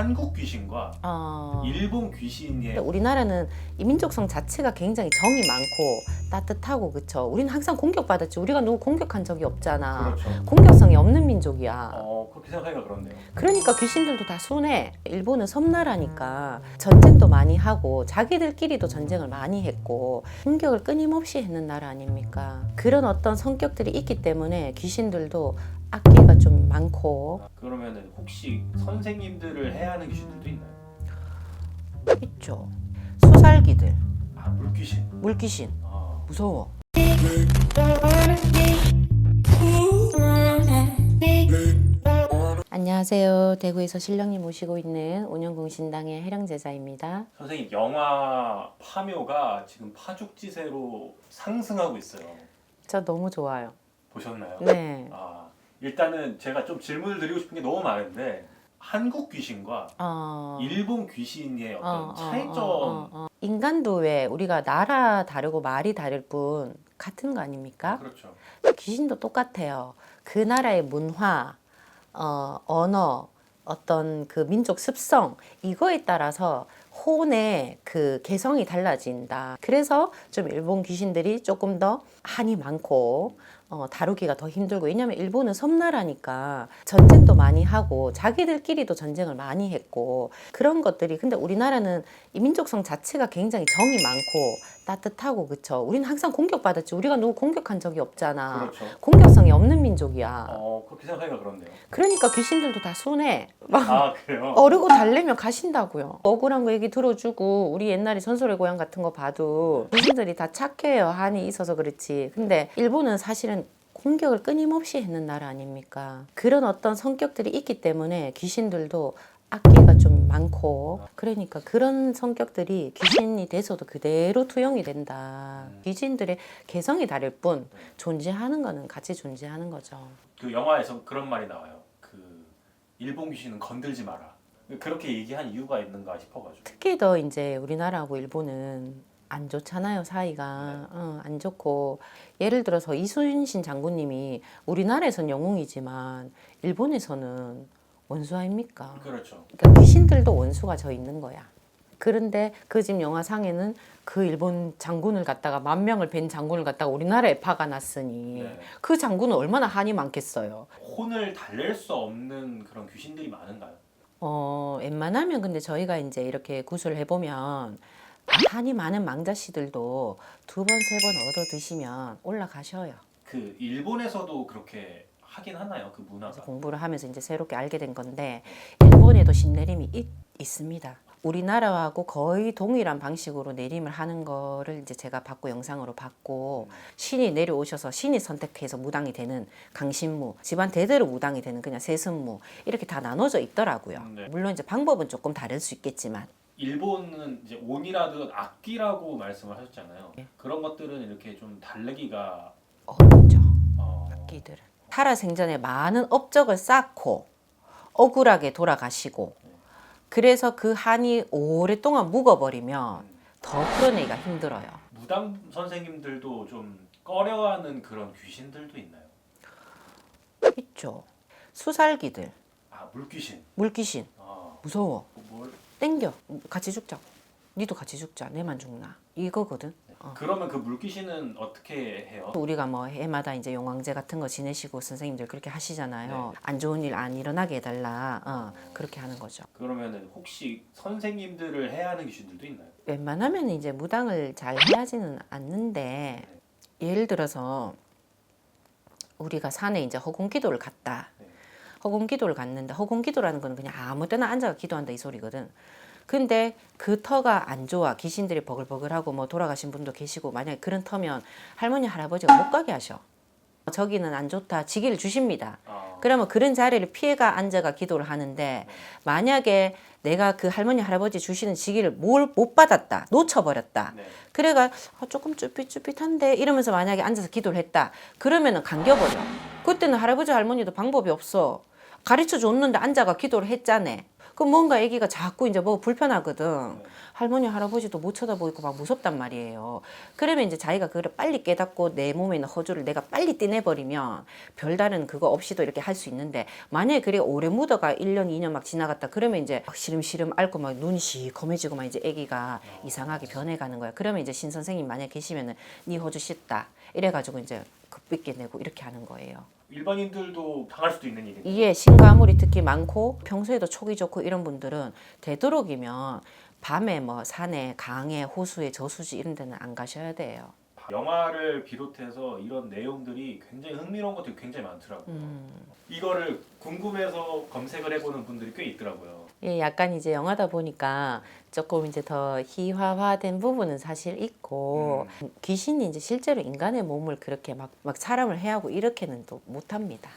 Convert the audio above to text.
한국 귀신과 어. 일본 귀신의 근데 우리나라는 이 민족성 자체가 굉장히 정이 많고 따뜻하고 그쵸. 우리는 항상 공격받았지. 우리가 누구 공격한 적이 없잖아. 그렇죠. 공격성이 없는 민족이야. 어 그렇게 생각하기가 그렇네요. 그러니까 귀신들도 다 순해. 일본은 섬나라니까 전쟁도 많이 하고 자기들끼리도 전쟁을 많이 했고 공격을 끊임없이 했는 나라 아닙니까? 그런 어떤 성격들이 있기 때문에 귀신들도 악기가 좀 많고 그러면은 혹시 선생님들을 해야 하는 귀신들도 있나요? 있죠. 수살기들, 아 물귀신. 물귀신 아, 무서워. 안녕하세요. 대구에서 신령님 모시고 있는 온영공신당의 해령 제자입니다. 선생님 영화 파묘가 지금 파죽지세로 상승하고 있어요. 저 너무 좋아요. 보셨나요? 네. 아 일단은 제가 좀 질문을 드리고 싶은 게 너무 많은데 한국 귀신과 어, 일본 귀신의 어떤 어, 어, 차이점 어, 어, 어. 인간도 왜 우리가 나라 다르고 말이 다를 뿐 같은 거 아닙니까? 그렇죠. 귀신도 똑같아요. 그 나라의 문화, 어, 언어, 어떤 그 민족 습성 이거에 따라서 혼의 그 개성이 달라진다. 그래서 좀 일본 귀신들이 조금 더 한이 많고 어, 다루기가 더 힘들고 왜냐면 일본은 섬나라니까 전쟁도 많이 하고 자기들끼리도 전쟁을 많이 했고 그런 것들이 근데 우리나라는 이 민족성 자체가 굉장히 정이 많고 따뜻하고 그쵸 우리는 항상 공격받았지 우리가 누구 공격한 적이 없잖아 그렇죠. 공격성이 없는 민족이야 어 그렇게 생각하기가 그렇네요. 그러니까 귀신들도 다 순해 막아 그래요? 어르고 달래면 가신다고요. 억울한 거 얘기 들어주고 우리 옛날에 전설의 고향 같은 거 봐도 귀신들이 다 착해요. 한이 있어서 그렇지. 근데 일본은 사실은 공격을 끊임없이 했는 나라 아닙니까? 그런 어떤 성격들이 있기 때문에 귀신들도 악기가 좀 많고 그러니까 그런 성격들이 귀신이 돼서도 그대로 투영이 된다. 귀신들의 개성이 다를 뿐 존재하는 거는 같이 존재하는 거죠. 그 영화에서 그런 말이 나와요. 그 일본 귀신은 건들지 마라. 그렇게 얘기한 이유가 있는가 싶어가지고. 특히 더 이제 우리나라하고 일본은 안 좋잖아요 사이가 어, 안 좋고 예를 들어서 이순신 장군님이 우리나라에선 영웅이지만 일본에서는 원수 아닙니까? 그렇죠. 그러니까 귀신들도 원수가 저 있는 거야. 그런데 그 집 영화상에는 그 일본 장군을 갖다가 만 명을 뵌 장군을 갖다가 우리나라에 박아놨으니 네. 그 장군은 얼마나 한이 많겠어요. 혼을 달랠 수 없는 그런 귀신들이 많은가요? 어, 웬만하면 근데 저희가 이제 이렇게 구슬을 해보면 한이 많은 망자씨들도 두 번, 세 번 얻어 드시면 올라가셔요. 그 일본에서도 그렇게 하긴 하나요? 그 문화가. 공부를 하면서 이제 새롭게 알게 된 건데 일본에도 신내림이 있, 있습니다. 우리나라하고 거의 동일한 방식으로 내림을 하는 거를 이제 제가 받고 영상으로 봤고 신이 내려오셔서 신이 선택해서 무당이 되는 강신무, 집안 대대로 무당이 되는 그냥 세습무 이렇게 다 나눠져 있더라고요. 네. 물론 이제 방법은 조금 다를 수 있겠지만 일본은 이제 온이라든 악기라고 말씀을 하셨잖아요. 네. 그런 것들은 이렇게 좀 달래기가 어렵죠. 어, 악기들은 살아생전에 많은 업적을 쌓고 억울하게 돌아가시고 그래서 그 한이 오랫동안 묵어버리면 더 풀어내기가 힘들어요. 무당 선생님들도 좀 꺼려하는 그런 귀신들도 있나요? 있죠. 수살기들, 아 물귀신. 물귀신 아, 무서워. 뭘? 땡겨. 같이 죽자고. 니도 같이 죽자. 내만 죽나. 이거거든. 어. 그러면 그 물귀신은 어떻게 해요? 우리가 뭐 해마다 이제 용왕제 같은 거 지내시고 선생님들 그렇게 하시잖아요. 네. 안 좋은 일 안 일어나게 해달라. 어, 그렇게 하는 거죠. 그러면은 혹시 선생님들을 해야 하는 귀신들도 있나요? 웬만하면 이제 무당을 잘 해야지는 않는데 예를 들어서 우리가 산에 이제 허공 기도를 갔다. 네. 허공 기도를 갔는데 허공 기도라는 건 그냥 아무 때나 앉아가 기도한다 이 소리거든. 근데 그 터가 안 좋아. 귀신들이 버글버글하고 뭐 돌아가신 분도 계시고 만약에 그런 터면 할머니 할아버지가 못 가게 하셔. 저기는 안 좋다. 지기를 주십니다. 아, 그러면 그런 자리를 피해가 앉아가 기도를 하는데 만약에 내가 그 할머니 할아버지 주시는 지기를 뭘 못 받았다 놓쳐버렸다 네. 그래가 아, 조금 쭈삣쭈삣한데 이러면서 만약에 앉아서 기도를 했다 그러면은 감겨버려 그때는 할아버지 할머니도 방법이 없어 가르쳐 줬는데 앉아가 기도를 했잖아 그 뭔가 아기가 자꾸 이제 뭐 불편하거든. 네. 할머니 할아버지도 못 쳐다보고 막 무섭단 말이에요. 그러면 이제 자기가 그걸 빨리 깨닫고 내 몸에 있는 허주를 내가 빨리 떼내버리면 별다른 그거 없이도 이렇게 할 수 있는데 만약에 그래 오래 묻어가 1년 2년 막 지나갔다 그러면 이제 막 시름시름 앓고 막 눈이 시커매지고 막 이제 아기가 이상하게 변해가는 거야. 그러면 이제 신 선생님 만약 계시면은 네 허주 씻다 이래가지고 이제 급비게 내고 이렇게 하는 거예요. 일반인들도 당할 수도 있는 일인데. 이게 신가물이 특히 많고 평소에도 촉이 좋고 이런 분들은 되도록이면 밤에 뭐 산에 강에 호수에 저수지 이런 데는 안 가셔야 돼요. 영화를 비롯해서 이런 내용들이 굉장히 흥미로운 것들이 굉장히 많더라고요. 음. 이거를 궁금해서 검색을 해보는 분들이 꽤 있더라고요. 예, 약간 이제 영화다 보니까 조금 이제 더 희화화된 부분은 사실 있고 귀신이 이제 실제로 인간의 몸을 그렇게 막, 막 사람을 해하고 이렇게는 또 못합니다.